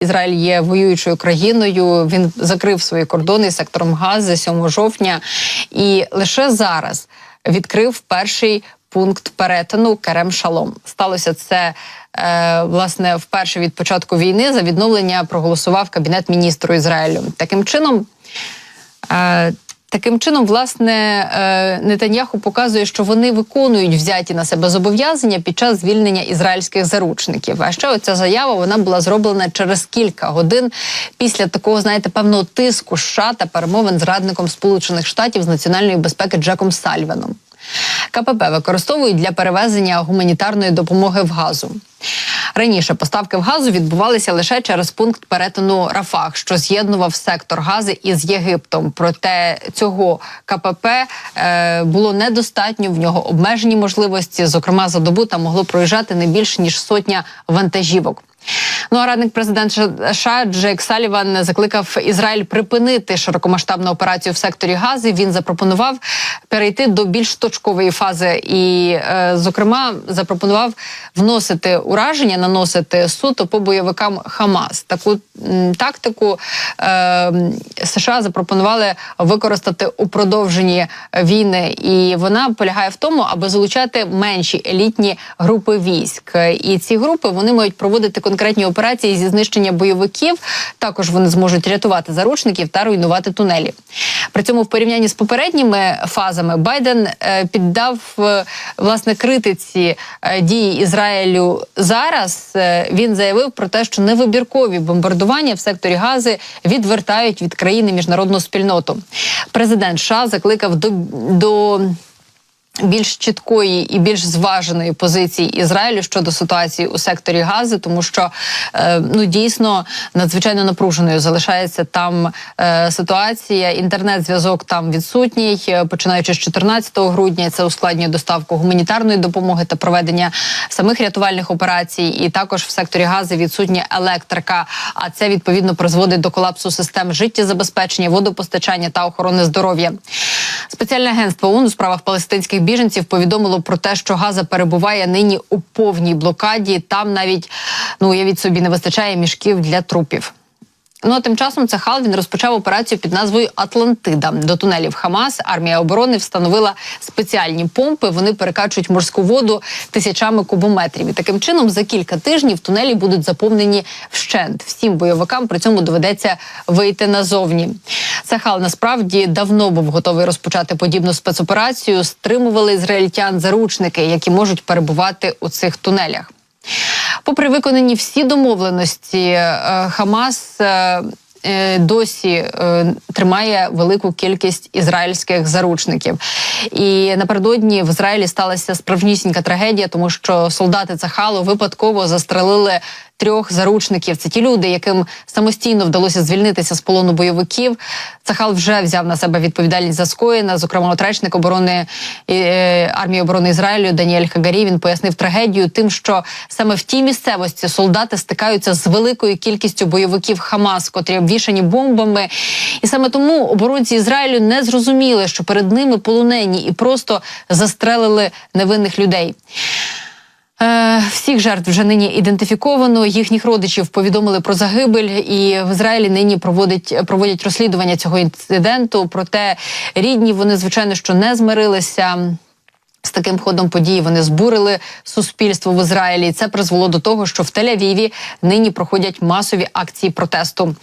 Ізраїль є воюючою країною. Він закрив свої кордони сектором Гази 7 жовтня, і лише зараз відкрив перший пункт перетину Керем Шалом. Сталося це е, власне вперше від початку війни. За відновлення проголосував кабінет міністру Ізраїлю. Таким чином. Таким чином, власне, е, Нетаньяху показує, що вони виконують взяті на себе зобов'язання під час звільнення ізраїльських заручників. А ще оця заява вона була зроблена через кілька годин після такого, знаєте, певного тиску США та перемовин з радником Сполучених Штатів з національної безпеки Джеком Сальваном. КПП використовують для перевезення гуманітарної допомоги в газу. Раніше поставки в газу відбувалися лише через пункт перетину Рафах, що з'єднував сектор Гази із Єгиптом. Проте цього КПП е, було недостатньо. В нього обмежені можливості. Зокрема, за добу там могло проїжджати не більше ніж сотня вантажівок. Ну а радник президента США Джек Саліван закликав Ізраїль припинити широкомасштабну операцію в секторі Гази. Він запропонував перейти до більш точкової фази, і, е, зокрема, запропонував вносити ураження, наносити суто по бойовикам Хамас. Таку тактику е, США запропонували використати у продовженні війни, і вона полягає в тому, аби залучати менші елітні групи військ. І ці групи вони мають проводити конкретні операції зі знищення бойовиків. Також вони зможуть рятувати заручників та руйнувати тунелі. При цьому в порівнянні з попередніми фазами Байден е, піддав е, власне критиці е, дії Ізраїлю зараз. Він заявив про те, що невибіркові бомбардування в секторі Гази відвертають від країни міжнародну спільноту. Президент США закликав до, до більш чіткої і більш зваженої позиції Ізраїлю щодо ситуації у секторі Гази, тому що е, ну дійсно надзвичайно напруженою залишається там е, ситуація. Інтернет-зв'язок там відсутній. Е, Починаючи з 14 грудня, це ускладнює доставку гуманітарної допомоги та проведення самих рятувальних операцій. І також в секторі Гази відсутня електрика. А це відповідно призводить до колапсу систем життєзабезпечення, водопостачання та охорони здоров'я. Спеціальне агентство ООН у справах палестинських біженців повідомило про те, що Газа перебуває нині у повній блокаді. Там навіть ну уявіть собі не вистачає мішків для трупів. Ну а тим часом Цахал він розпочав операцію під назвою Атлантида. До тунелів Хамас армія оборони встановила спеціальні помпи. Вони перекачують морську воду тисячами кубометрів. І таким чином за кілька тижнів тунелі будуть заповнені вщент. Всім бойовикам при цьому доведеться вийти назовні. Цахал насправді давно був готовий розпочати подібну спецоперацію. Стримували ізраїльтян заручники, які можуть перебувати у цих тунелях. Попри виконані всі домовленості, е, Хамас е, е, досі тримає велику кількість ізраїльських заручників. І напередодні в Ізраїлі сталася справжнісінька трагедія, тому що солдати Цахалу випадково застрелили. Трьох заручників це ті люди, яким самостійно вдалося звільнитися з полону бойовиків. Цахал вже взяв на себе відповідальність за скоєне. Зокрема, от оборони е, армії оборони Ізраїлю Даніель Хагарі він пояснив трагедію тим, що саме в тій місцевості солдати стикаються з великою кількістю бойовиків Хамас, котрі обвішані бомбами. І саме тому оборонці Ізраїлю не зрозуміли, що перед ними полонені і просто застрелили невинних людей. Е, Всіх жертв вже нині ідентифіковано. Їхніх родичів повідомили про загибель, і в Ізраїлі нині проводять проводять розслідування цього інциденту. Проте рідні вони звичайно що не змирилися. З таким ходом подій вони збурили суспільство в Ізраїлі. Це призвело до того, що в Тель-Авіві нині проходять масові акції протесту.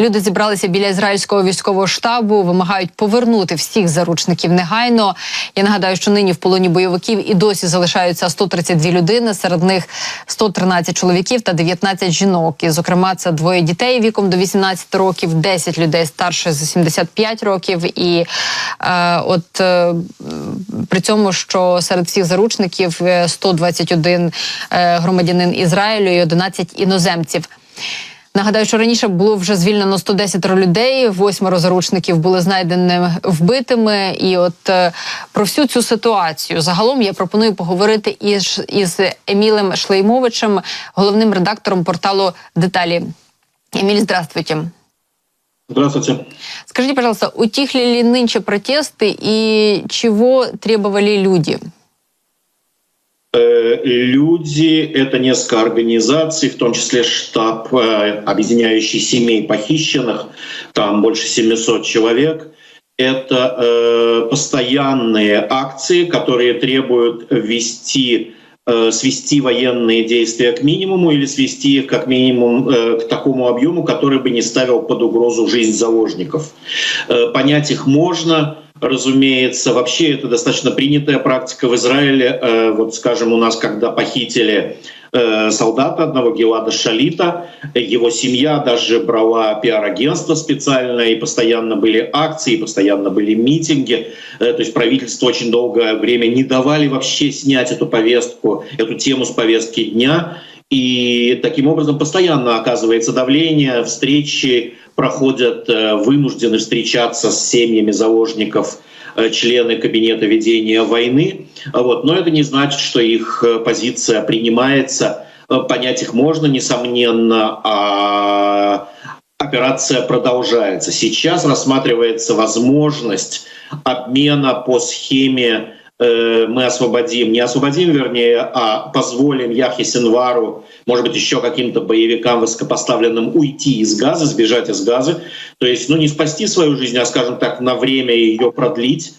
Люди зібралися біля ізраїльського військового штабу, вимагають повернути всіх заручників негайно. Я нагадаю, що нині в полоні бойовиків і досі залишаються 132 людини. Серед них 113 чоловіків та 19 жінок. І, зокрема, це двоє дітей віком до 18 років, 10 людей старше за 75 років. І е, от е, при цьому, що серед всіх заручників е, 121 е, громадянин Ізраїлю і 11 іноземців. Нагадаю, що раніше було вже звільнено 110 людей, восьмеро заручників були знайдені вбитими. І от е, про всю цю ситуацію загалом я пропоную поговорити із, із Емілем Шлеймовичем, головним редактором порталу Деталі. Еміль, здравствуйте. Здравствуйте. Скажите, пожалуйста, утихли ли нынче протесты и чего требовали люди? Э, Люди — это несколько организаций, в том числе штаб, э, объединяющий семей похищенных, там больше 700 человек. Это э, постоянные акции, которые требуют ввести свести военные действия к минимуму или свести их как минимум э, к такому объему, который бы не ставил под угрозу жизнь заложников. Э, Понять их можно, разумеется. Вообще это достаточно принятая практика в Израиле. Э, Вот, скажем, у нас, когда похитили э, солдата одного Гелада Шалита, его семья даже брала пиар-агентство специальное, и постоянно были акции, постоянно были митинги. Э, То есть правительство очень долгое время не давали вообще снять эту повестку, эту тему с повестки дня. И таким образом постоянно оказывается давление, встречи проходят, э, вынуждены встречаться с семьями заложников члены кабинета ведения войны. Вот. Но это не значит, что их э, позиция принимается. Э, Понять их можно, несомненно, а операция продолжается. Сейчас рассматривается возможность обмена по схеме э, мы освободим, не освободим, вернее, а позволим Яхе Синвару, может быть, еще каким-то боевикам высокопоставленным уйти из газа, сбежать из газа. То есть, ну, не спасти свою жизнь, а, скажем так, на время ее продлить.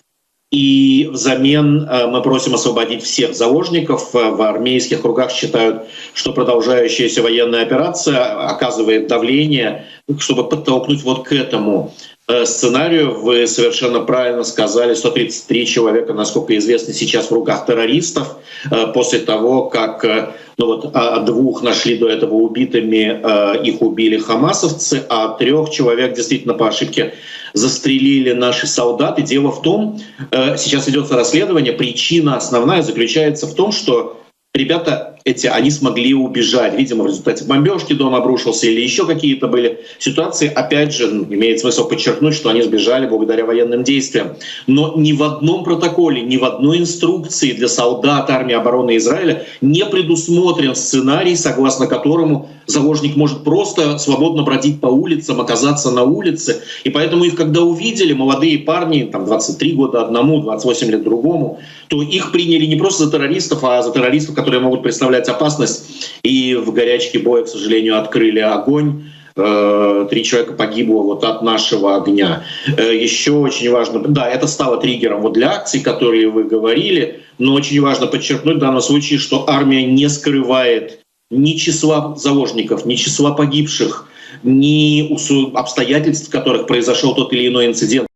И взамен э, мы просим освободить всех заложников. Э, В армейских кругах считают, что продолжающаяся военная операция оказывает давление, чтобы подтолкнуть вот к этому сценарию. Вы совершенно правильно сказали, 133 человека, насколько известно, сейчас в руках террористов э, после того, как э, ну вот, а двух нашли до этого убитыми, э, их убили хамасовцы, а трех человек действительно по ошибке застрелили наши солдаты. Дело в том, э, сейчас идет расследование, причина основная заключается в том, что ребята эти, они смогли убежать. Видимо, в результате бомбежки дом обрушился или еще какие-то были ситуации. Опять же, ну, имеет смысл подчеркнуть, что они сбежали благодаря военным действиям. Но ни в одном протоколе, ни в одной инструкции для солдат армии обороны Израиля не предусмотрен сценарий, согласно которому заложник может просто свободно бродить по улицам, оказаться на улице. И поэтому их, когда увидели, молодые парни, там 23 года одному, 28 лет другому, то их приняли не просто за террористов, а за террористов, которые могут представлять опасность. И в горячке боя, к сожалению, открыли огонь. Э, Три человека погибло вот от нашего огня. Э, Еще очень важно, да, это стало триггером вот для акций, которые вы говорили, но очень важно подчеркнуть в данном случае, что армия не скрывает ни числа заложников, ни числа погибших, ни обстоятельств, в которых произошел тот или иной инцидент.